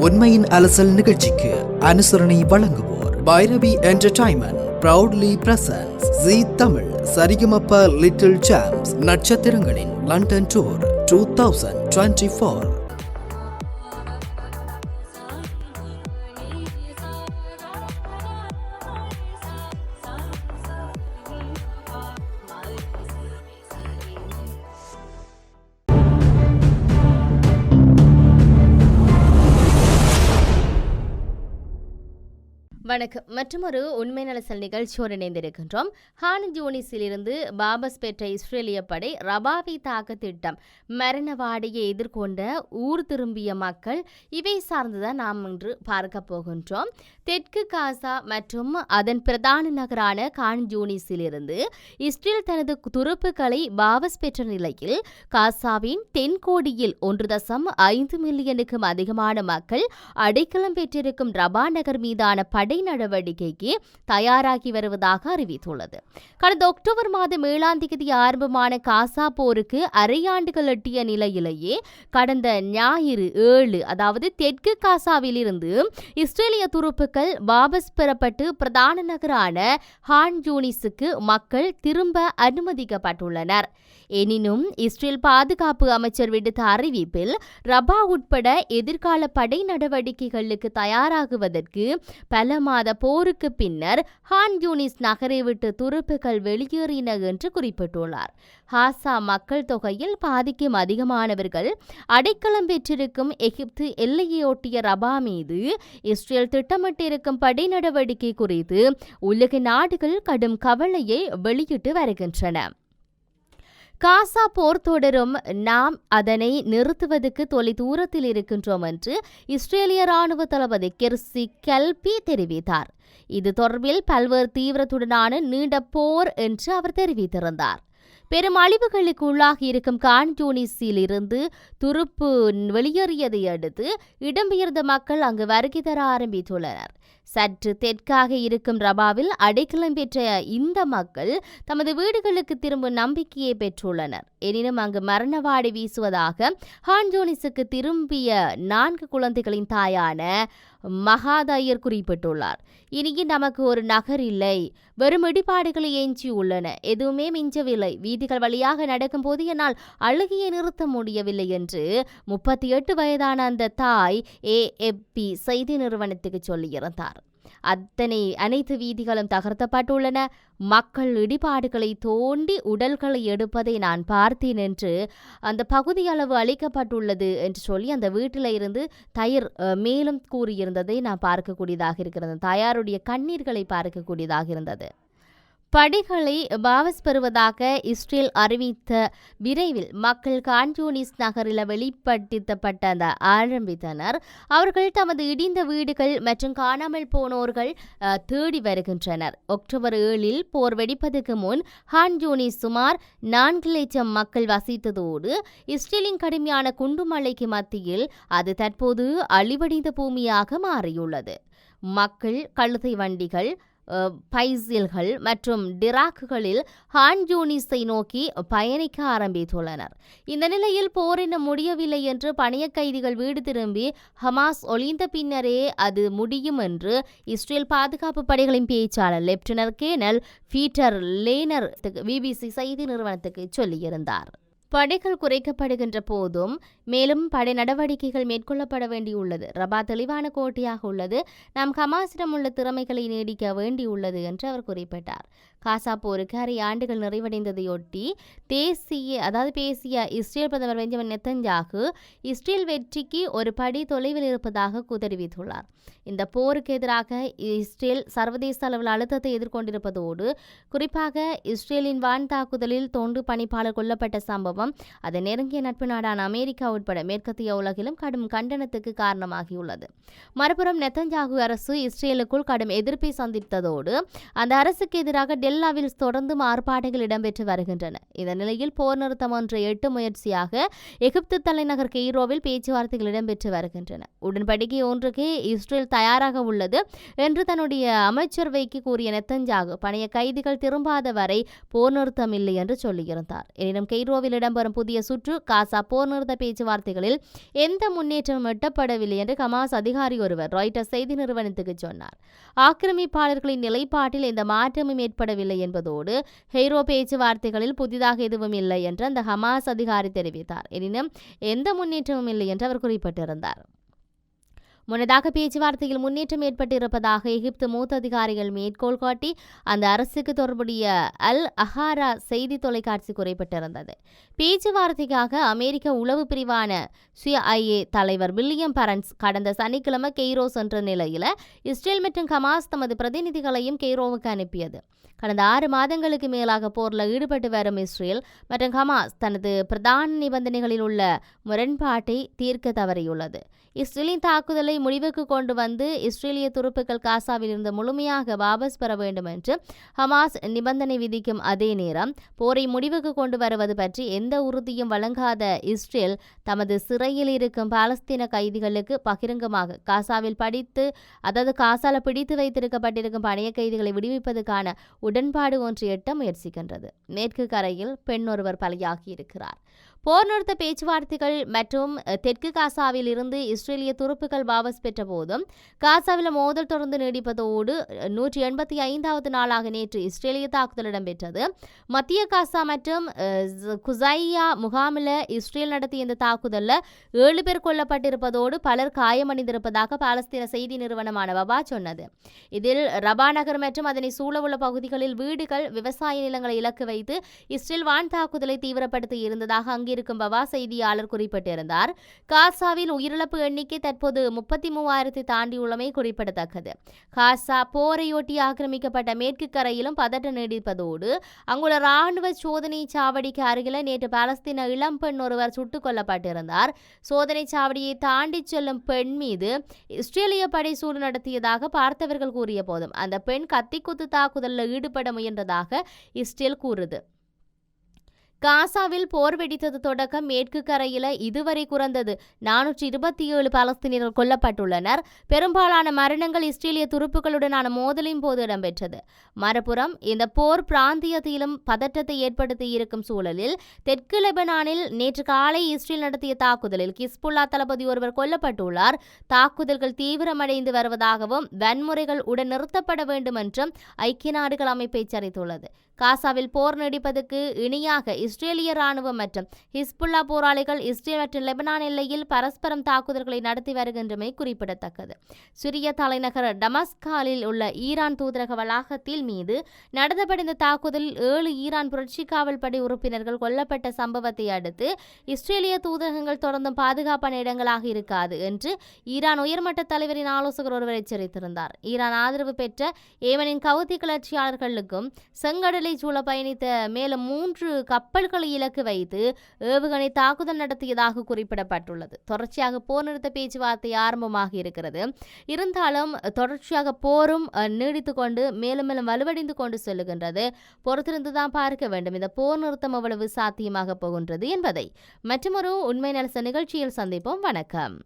உண்மையின் அலசல் நிகழ்ச்சிக்கு அனுசரணை வழங்குவோர். Bhairavi entertainment proudly presents Zee Tamil Sarigamapa little champs நட்சத்திரங்களின் London tour two thousand twenty four வணக்கம். மற்றொரு உண்மை நலசல் நிகழ்ச்சியோடு இணைந்திருக்கின்றோம் ஹான் ஜூனிஸிலிருந்து பாபஸ் பெற்ற இஸ்ரேலிய படை ரபாவை தாக்க திட்டம் மரணவாடியை எதிர்கொண்ட ஊர் திரும்பிய மக்கள் இவை சார்ந்துதான் நாம் இன்று பார்க்க போகின்றோம். தெற்கு காசா மற்றும் அதன் பிரதான நகரான கான் ஜூனிஸிலிருந்து இஸ்ரேல் தனது துருப்புக்களை பாபஸ் பெற்ற நிலையில் காசாவின் தென்கோடியில் ஒன்று தசம் ஐந்து மில்லியனுக்கும் அதிகமான மக்கள் அடைக்கலம் பெற்றிருக்கும் ரபா நகர் மீதான படை தடை நடவடிக்கைக்கு தயாராகி வருவதாக அறிவித்துள்ளது. கடந்த அக்டோபர் மாதம் ஏழாம் தேதி ஆரம்பமான காசா போருக்கு அரையாண்டுகள் எட்டிய நிலையிலேயே கடந்த ஞாயிறு ஏழு அதாவது தெற்கு காசாவிலிருந்து இஸ்ரேலிய துருப்புக்கள் வாபஸ் பெறப்பட்டு பிரதான நகரான ஹான் ஜூனிஸுக்கு மக்கள் திரும்ப அனுமதிக்கப்பட்டுள்ளனர். எனினும் இஸ்ரேல் பாதுகாப்பு அமைச்சர் விடுத்த அறிவிப்பில் ரபா உட்பட எதிர்கால படை நடவடிக்கைகளுக்கு தயாராகுவதற்கு பல மாத போருக்கு பின்னர் ஹான் யூனிஸ் நகரை விட்டு துருப்புகள் வெளியேறின என்று குறிப்பிட்டுள்ளார். ஹாசா மக்கள் தொகையில் பாதிக்கும் அதிகமானவர்கள் அடைக்கலம் பெற்றிருக்கும் எகிப்து எல்லையொட்டிய ரபா மீது இஸ்ரேல் திட்டமிட்டிருக்கும் படை நடவடிக்கை குறித்து உலக நாடுகள் கடும் கவலையை வெளியிட்டு வருகின்றன. காசா போர் தொடரும். நாம் அதனை நிறுத்துவதற்கு தொலை தூரத்தில் இருக்கின்றோம் என்று இஸ்ரேலிய ராணுவ தளபதி கிர்சி கெல்பி தெரிவித்தார். இது தொடர்பில் பல்வேறு தீவிரத்துடனான நீண்ட போர் என்று அவர் தெரிவித்திருந்தார். பெரும் அழிவுகளுக்கு உள்ளாகி இருக்கும் கான்டூனிஸில் துருப்பு வெளியேறியதை அடுத்து இடம்பெயர்ந்த மக்கள் அங்கு வருகை தர ஆரம்பித்துள்ளனர். சற்று தெற்காக இருக்கும் ரபாவில் அடைக்கலம் பெற்ற இந்த மக்கள் தமது வீடுகளுக்கு திரும்பும் நம்பிக்கையை பெற்றுள்ளனர். எனினும் அங்கு மரணவாடி வீசுவதாக ஹான்ஜோனிஸுக்கு திரும்பிய நான்கு குழந்தைகளின் தாயான மகாதாயர் குறிப்பிட்டுள்ளார். இனியும் நமக்கு ஒரு நகர் இல்லை. வெறும் இடிபாடுகளை ஏஞ்சி உள்ளன. எதுவுமே மிஞ்சவில்லை. வீதிகள் வழியாக நடக்கும்போது என்னால் அழுகிய நிறுத்த முடியவில்லை என்று முப்பத்தி எட்டு வயதான அந்த தாய் ஏஎப்பி செய்தி நிறுவனத்துக்கு சொல்லியிருந்தார். அத்தனை அனைத்து வீதிகளும் தகர்த்தப்பட்டுள்ளன. மக்கள் இடிபாடுகளை தோண்டி உடல்களை எடுப்பதை நான் பார்த்தேன் என்று அந்த பகுதி அளவு அளிக்கப்பட்டுள்ளது என்று சொல்லி அந்த வீட்டில் இருந்து தயிர் மேலும் கூறியிருந்ததை நான் பார்க்கக்கூடியதாக இருக்கிறது. தயாருடைய கண்ணீர்களை பார்க்கக்கூடியதாக இருந்தது. படிகளை பாவஸ் பெறுவதாக இஸ்ரேல் அறிவித்த விரைவில் மக்கள் கான்ஜூனிஸ் நகரில் வெளிப்படுத்தப்பட்ட அந்த ஆரம்பித்தனர். அவர்கள் தமது இடிந்த வீடுகள் மற்றும் காணாமல் போனோர்கள் தேடி வருகின்றனர். அக்டோபர் ஏழில் போர் வெடிப்பதற்கு முன் ஹான்ஜூனிஸ் சுமார் நான்கு லட்சம் மக்கள் வசித்ததோடு இஸ்ரேலின் கடுமையான குண்டுமலைக்கு மத்தியில் அது தற்போது அழிவடைந்த பூமியாக மாறியுள்ளது. மக்கள் கழுதை வண்டிகள் பைசில்கள் மற்றும் டிராக்குகளில் ஹான்ஜூனிஸை நோக்கி பயணிக்க ஆரம்பித்துள்ளனர். இந்த நிலையில் போரின முடியவில்லை என்று பணிய கைதிகள் வீடு திரும்பி ஹமாஸ் ஒளிந்த பின்னரே அது முடியும் என்று இஸ்ரேல் பாதுகாப்பு படைகளின் பேச்சாளர் lieutenant colonel Peter Lerner BBC செய்தி நிறுவனத்துக்கு சொல்லியிருந்தார். படைகள் குறைக்கப்படுகின்ற போதும் மேலும் படை நடவடிக்கைகள் மேற்கொள்ளப்பட வேண்டியுள்ளது. ரபா தெளிவான கோட்டையாக உள்ளது. நாம் ஹமாஸிடம் உள்ள திறமைகளை நீடிக்க வேண்டியுள்ளது என்று அவர் குறிப்பிட்டார். காசா போருக்கு அரை ஆண்டுகள் நிறைவடைந்ததையொட்டி தேசிய அதாவது பேசிய இஸ்ரேல் பிரதமர் பெஞ்சமின் நெத்தஞ்சாகு இஸ்ரேல் வெற்றிக்கு ஒரு படி தொலைவில் இருப்பதாக தெரிவித்துள்ளார் இந்த போருக்கு எதிராக இஸ்ரேல் சர்வதேச அளவில் அழுத்தத்தை எதிர்கொண்டிருப்பதோடு குறிப்பாக இஸ்ரேலின் வான் தாக்குதலில் தோண்டு பணிப்பாளர் கொல்லப்பட்ட சம்பவம் அதன் நெருங்கிய நட்பு நாடான அமெரிக்கா உட்பட மேற்கத்திய உலகிலும் கடும் கண்டனத்துக்கு காரணமாகியுள்ளது. மறுபுறம் நெத்தஞ்சாகு அரசு இஸ்ரேலுக்குள் கடும் எதிர்ப்பை சந்தித்ததோடு அந்த அரசுக்கு எதிராக டெல் தொடர்ந்து ஆர்ப்பாட்டங்கள் இடம்பெற்று வருகின்றன. இந்த நிலையில் போர் நிறுத்தம் ஒன்றை எட்டு முயற்சியாக எகிப்து தலைநகர் கெய்ரோவில் பேச்சுவார்த்தைகள் இடம்பெற்று வருகின்றன. உடன்படிக்கை ஒன்றுக்கு இஸ்ரேல் தயாராக உள்ளது என்று தன்னுடைய அமைச்சரவைக்கு கூறிய நெத்தஞ்சாகு பழைய கைதிகள் திரும்பாத வரை போர் நிறுத்தம் இல்லை என்று சொல்லியிருந்தார். எனினும் கெய்ரோவில் இடம்பெறும் புதிய சுற்று காசா போர் நிறுத்த பேச்சுவார்த்தைகளில் எந்த முன்னேற்றமும் எட்டப்படவில்லை என்று ஹமாஸ் அதிகாரி ஒருவர் ராய்டர் செய்தி நிறுவனத்துக்கு சொன்னார். ஆக்கிரமிப்பாளர்களின் நிலைப்பாட்டில் எந்த மாற்றமும் ஏற்படவில்லை என்பதோடு ஹெய்ரோ பேச்சுவார்த்தைகளில் புதிதாக எதுவும் இல்லை என்று அந்த ஹமாஸ் அதிகாரி தெரிவித்தார். எனினும் எந்த முன்னேற்றமும் இல்லை என்று அவர் குறிப்பிட்டிருந்தார். முன்னதாக பேச்சுவார்த்தையில் முன்னேற்றம் ஏற்பட்டிருப்பதாக எகிப்து மூத்த அதிகாரிகள் மேற்கோள் காட்டி அந்த அரசுக்கு தொடர்புடைய அல் அஹாரா செய்தி தொலைக்காட்சி குறிப்பிட்டிருந்தது. பேச்சுவார்த்தைக்காக அமெரிக்க உளவு பிரிவான சுயஐஏ தலைவர் வில்லியம் பரன்ஸ் கடந்த சனிக்கிழமை கெய்ரோ சென்ற நிலையில் இஸ்ரேல் மற்றும் ஹமாஸ் தமது பிரதிநிதிகளையும் கெய்ரோவுக்கு அனுப்பியது. கடந்த ஆறு மாதங்களுக்கு மேலாக போரில் ஈடுபட்டு வரும் இஸ்ரேல் மற்றும் ஹமாஸ் தனது பிரதான நிபந்தனைகளில் உள்ள முரண்பாட்டை தீர்க்க தவறியுள்ளது. இஸ்ரேலின் தாக்குதலை முடிவுக்கு கொண்டு வந்து இஸ்ரேலிய துருப்புக்கள் காசாவில் இருந்து முழுமையாக வாபஸ் பெற வேண்டும் என்று ஹமாஸ் நிபந்தனை விதிக்கும் அதே நேரம் போரை முடிவுக்கு கொண்டு வருவது பற்றி எந்த உறுதியும் வழங்காத இஸ்ரேல் தமது சிறையில் இருக்கும் பாலஸ்தீன கைதிகளுக்கு பகிரங்கமாக காசாவில் படித்து அதாவது காசால பிடித்து வைத்திருக்கப்பட்டிருக்கும் பணைய கைதிகளை விடுவிப்பதற்கான உடன்பாடு ஒன்று எட்ட முயற்சிக்கின்றது. மேற்கு கரையில் பெண் ஒருவர் பலியாகியிருக்கிறார். போர் நிறுத்த பேச்சுவார்த்தைகள் மற்றும் தெற்கு காசாவில் இருந்து இஸ்ரேலிய துருப்புகள் வாபஸ் பெற்ற போதும் காசாவில் மோதல் தொடர்ந்து நீடிப்பதோடு நூற்றி எண்பத்தி ஐந்தாவது நாளாக நேற்று இஸ்ரேலிய தாக்குதல் இடம்பெற்றது மத்திய காசா மற்றும் குசையா முகாமில் இஸ்ரேல் நடத்திய இந்த தாக்குதலில் ஏழு பேர் கொல்லப்பட்டிருப்பதோடு பலர் காயமடைந்திருப்பதாக பாலஸ்தீன செய்தி நிறுவனமான வபா சொன்னது. இதில் ரபா நகர் மற்றும் அதனை சூழவுள்ள பகுதிகளில் வீடுகள் விவசாய நிலங்களை இலக்கு வைத்து இஸ்ரேல் வான் தாக்குதலை தீவிரப்படுத்தி இருந்ததாக அங்கு இருக்கும் பவா செய்தியாளர் குறிப்பிட்டிருந்தார். காசாவில் உயிரிழப்பு எண்ணிக்கை தற்போது முப்பத்தி மூவாயிரத்தை தாண்டியுள்ளமை குறிப்பிடத்தக்கது. காசா போரையொட்டி ஆக்கிரமிக்கப்பட்ட மேற்கு கரையிலும் பதட்டம் நீடிப்பதோடு அங்குள்ள ராணுவ சோதனை சாவடிக்கு அருகில் நேற்று பாலஸ்தீன இளம்பெண் ஒருவர் சுட்டுக் கொல்லப்பட்டிருந்தார். சோதனை சாவடியை தாண்டி செல்லும் பெண் மீது இஸ்ரேலிய படை சூடு நடத்தியதாக பார்த்தவர்கள் கூறிய போதும் அந்த பெண் கத்திக்குத்து தாக்குதலில் ஈடுபட முயன்றதாக இஸ்ரேல் கூறுது. காசாவில் போர் வெடித்தது தொடக்கம் மேற்கு கரையில் இதுவரை குறைந்தது நானூற்றி இருபத்தி ஏழு பாலஸ்தீனியர்கள் கொல்லப்பட்டுள்ளனர். பெரும்பாலான மரணங்கள் இஸ்ரேலிய துருப்புகளுடனான மோதலின் போது இடம்பெற்றது. மறுபுறம் இந்த போர் பிராந்தியத்திலும் பதற்றத்தை ஏற்படுத்தி இருக்கும் சூழலில் தெற்கு லெபனானில் நேற்று காலை இஸ்ரேல் நடத்திய தாக்குதலில் கிஸ்புல்லா தளபதி ஒருவர் கொல்லப்பட்டுள்ளார். தாக்குதல்கள் தீவிரமடைந்து வருவதாகவும் வன்முறைகள் உடன் நிறுத்தப்பட வேண்டும் என்றும் ஐக்கிய நாடுகள் அமைப்பு எச்சரித்துள்ளது. காசாவில் போர் நீடிப்பதற்கு இணையாக இஸ்ரேலிய ராணுவம் மற்றும் ஹிஸ்புல்லா போராளிகள் இஸ்ரேல் மற்றும் லெபனான் எல்லையில் பரஸ்பரம் தாக்குதல்களை நடத்தி வருகின்றமை குறிப்பிடத்தக்கது. சிரிய தலைநகர் டமஸ்காலில் உள்ள ஈரான் தூதரக வளாகத்தில் மீது நடத்தப்பட்ட தாக்குதலில் ஏழு ஈரான் புரட்சி காவல் படை உறுப்பினர்கள் கொல்லப்பட்ட சம்பவத்தை அடுத்து இஸ்ரேலிய தூதரகங்கள் தொடர்ந்தும் பாதுகாப்பான இடங்களாக இருக்காது என்று ஈரான் உயர்மட்ட தலைவரின் ஆலோசகர் ஒருவர் எச்சரித்திருந்தார். ஈரான் ஆதரவு பெற்ற ஏமனின் கவுதி கிளர்ச்சியாளர்களுக்கும் கடலை சூழ பயணித்த மேலும் மூன்று கப்பல்களை இலக்கு வைத்து ஏவுகணை தாக்குதல் நடத்தியதாக குறிப்பிடப்பட்டுள்ளது. தொடர்ச்சியாக போர் நிறுத்த பேச்சுவார்த்தை ஆரம்பமாக இருக்கிறது. இருந்தாலும் தொடர்ச்சியாக போரும் நீடித்து கொண்டு மேலும் மேலும் வலுவடைந்து கொண்டு செல்லுகின்றது. பொறுத்திருந்து தான் பார்க்க வேண்டும். இந்த போர் நிறுத்தம் அவ்வளவு சாத்தியமாக போகின்றது என்பதை. மற்றொரு உண்மை நலச நிகழ்ச்சியில் சந்திப்போம். வணக்கம்.